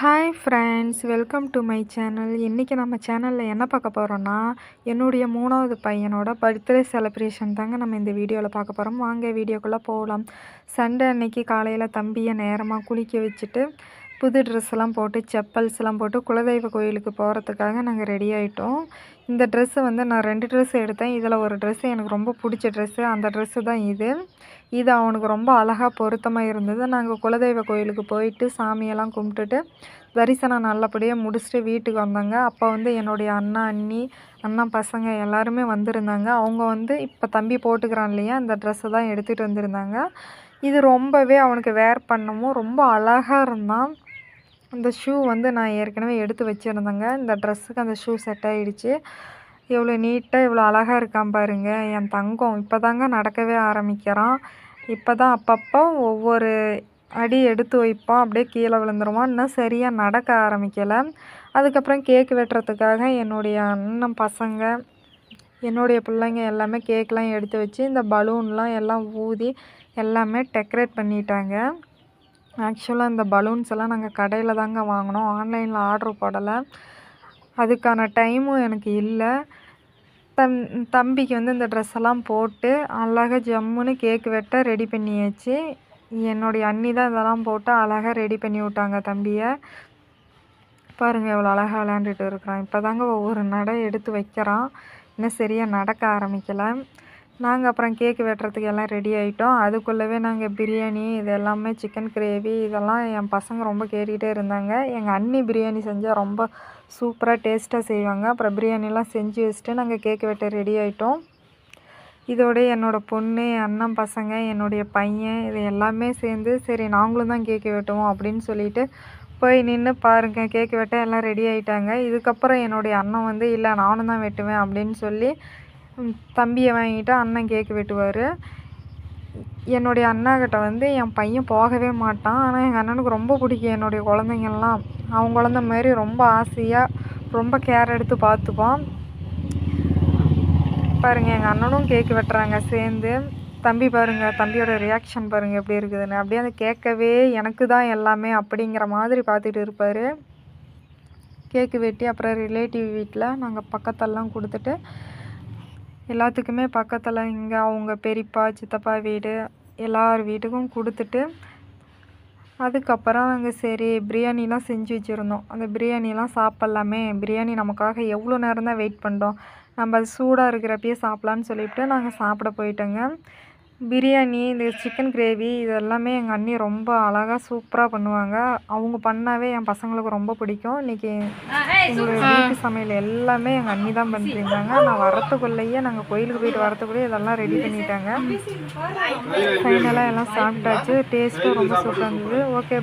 Hi friends welcome to my channel இன்றைக்கி நம்ம சேனலில் என்ன பார்க்க போகிறோன்னா என்னுடைய மூணாவது பையனோட பர்த்டே செலிப்ரேஷன் தாங்க நம்ம இந்த வீடியோவில் பார்க்க போகிறோம் வாங்க வீடியோக்குள்ளே போகலாம் சண்டே அன்னைக்கு காலையில் தம்பியை நேரமாக குளிக்க வச்சுட்டு புது ட்ரெஸ்ஸெல்லாம் போட்டு செப்பல்ஸ்லாம் போட்டு குலதெய்வ கோயிலுக்கு போகிறதுக்காக நாங்கள் ரெடி ஆகிட்டோம் இந்த ட்ரெஸ்ஸை வந்து நான் ரெண்டு ட்ரெஸ் எடுத்தேன். இதில் ஒரு ட்ரெஸ்ஸு எனக்கு ரொம்ப பிடிச்ச ட்ரெஸ்ஸு அந்த ட்ரெஸ்ஸு தான் இது. இது அவனுக்கு ரொம்ப அழகாக பொருத்தமாக இருந்தது. நாங்கள் குலதெய்வ கோயிலுக்கு போயிட்டு சாமியெல்லாம் கும்பிட்டுட்டு தரிசனம் நல்லபடியாக முடிச்சுட்டு வீட்டுக்கு வந்தாங்க. அப்போ வந்து என்னுடைய அண்ணா அண்ணி அண்ணா பசங்க எல்லாருமே வந்திருந்தாங்க. அவங்க வந்து இப்போ தம்பி போட்டுக்கிறான் இல்லையா அந்த ட்ரெஸ்ஸை தான் எடுத்துகிட்டு வந்திருந்தாங்க. இது ரொம்பவே அவனுக்கு வேர் பண்ணவும் ரொம்ப அழகாக இருந்தான். இந்த ஷூ வந்து நான் ஏற்கனவே எடுத்து வச்சுருந்தேங்க. இந்த ட்ரெஸ்ஸுக்கு அந்த ஷூ செட் ஆகிடுச்சு எவ்வளோ நீட்டாக இவ்வளோ அழகாக இருக்கான் பாருங்கள் என் தங்கம் இப்போ தாங்க நடக்கவே ஆரம்பிக்கிறான். இப்போ தான் அப்பப்போ ஒவ்வொரு அடி எடுத்து வைப்பான். அப்படியே கீழே விழுந்துருவான். இன்னும் சரியாக நடக்க ஆரம்பிக்கலை. அதுக்கப்புறம் கேக் வெட்டுறதுக்காக என்னுடைய அண்ணன் பசங்க என்னுடைய பிள்ளைங்க எல்லாமே கேக்லாம் எடுத்து வச்சு இந்த பலூன்லாம் எல்லாம் ஊதி எல்லாமே டெக்கரேட் பண்ணிட்டாங்க. ஆக்சுவலாக இந்த பலூன்ஸ் எல்லாம் நாங்கள் கடையில் தாங்க வாங்கினோம். ஆன்லைனில் ஆர்ட்ரு போடலை. அதுக்கான டைமும் எனக்கு இல்லை. தம் தம்பிக்கு வந்து இந்த ட்ரெஸ் எல்லாம் போட்டு அழகாக ஜம்முன்னு கேக் வெட்ட ரெடி பண்ணியாச்சு. என்னுடைய அண்ணி தான் இதெல்லாம் போட்டு அழகாக ரெடி பண்ணி விட்டாங்க தம்பியை. பாருங்கள் எவ்வளோ அழகாக விளையாண்டுட்டு இருக்கிறான். இப்போ தாங்க ஒவ்வொரு நடை எடுத்து வைக்கிறான். இன்னும் சரியாக நடக்க ஆரம்பிக்கலை. நாங்கள் அப்புறம் கேக்கு வெட்டுறதுக்கு எல்லாம் ரெடி ஆகிட்டோம் அதுக்குள்ளவே நாங்கள் பிரியாணி இது எல்லாமே சிக்கன் கிரேவி இதெல்லாம் என் பசங்க ரொம்ப கேட்டுக்கிட்டே இருந்தாங்க. எங்கள் அண்ணி பிரியாணி செஞ்சால் ரொம்ப சூப்பராக டேஸ்ட்டாக செய்வாங்க. அப்புறம் பிரியாணிலாம் செஞ்சு வச்சுட்டு நாங்கள் கேக்கு வெட்ட ரெடி ஆகிட்டோம் இதோட என்னோடய பொண்ணு என் அண்ணன் பசங்க என்னுடைய பையன் இது எல்லாமே சேர்ந்து சரி நாங்களும் தான் கேக்கு வெட்டுவோம் அப்படின்னு சொல்லிட்டு போய் நின்று பாருங்கள் கேக்கு வெட்ட எல்லாம் ரெடி ஆகிட்டாங்க இதுக்கப்புறம் என்னுடைய அண்ணன் வந்து இல்லை நானும் தான் வெட்டுவேன் அப்படின்னு சொல்லி தம்பியை வாங்கிட்டு அண்ணன் கேக்கு வெட்டுவார். என்னுடைய அண்ணாக்கிட்ட வந்து என் பையன் போகவே மாட்டான். ஆனால் எங்கள் அண்ணனுக்கு ரொம்ப பிடிக்கும் என்னுடைய குழந்தைங்கள்லாம். அவன் குழந்த மாதிரி ரொம்ப ஆசையாக ரொம்ப கேர் எடுத்து பார்த்துப்பான் பாருங்கள் எங்கள் அண்ணனும் கேக்கு வெட்டுறாங்க சேர்ந்து. தம்பி பாருங்கள் தம்பியோட ரியாக்ஷன் பாருங்கள் எப்படி இருக்குதுன்னு. அப்படியே அந்த கேட்கவே எனக்கு தான் எல்லாமே அப்படிங்கிற மாதிரி பார்த்துட்டு இருப்பார். கேக்கு வெட்டி அப்புறம் ரிலேட்டிவ் வீட்டில் நாங்கள் பக்கத்தெல்லாம் கொடுத்துட்டு எல்லாத்துக்குமே பக்கத்தில் இங்கே அவங்க பெரியப்பா சித்தப்பா வீடு எல்லார் வீட்டுக்கும் கொடுத்துட்டு அதுக்கப்புறம் நாங்கள் சரி பிரியாணிலாம் செஞ்சு வச்சுருந்தோம். அந்த பிரியாணிலாம் சாப்பிட்லாமே. பிரியாணி நமக்காக எவ்வளோ நேரம் தான் வெயிட் பண்ணோம் நம்ம அது சூடாக இருக்கிறப்பயே சாப்பிட்லான்னு சொல்லிவிட்டு நாங்கள் சாப்பிட போயிட்டோங்க. பிரியாணி இந்த சிக்கன் கிரேவி இது எல்லாமே எங்கள் அண்ணி ரொம்ப அழகாக சூப்பராக பண்ணுவாங்க. அவங்க பண்ணாவே என் பசங்களுக்கு ரொம்ப பிடிக்கும். இன்றைக்கி வீட்டு சமையல் எல்லாமே எங்கள் அண்ணி தான் பண்ணிருந்தாங்க நான் வரத்துக்குள்ளேயே நாங்கள் கோயிலுக்கு போயிட்டு வரத்துக்குள்ளேயே இதெல்லாம் ரெடி பண்ணிட்டாங்க. ஃபைனலாக எல்லாம் சாப்பிட்டாச்சு. டேஸ்ட்டும் ரொம்ப சூப்பராக இருந்தது. ஓகே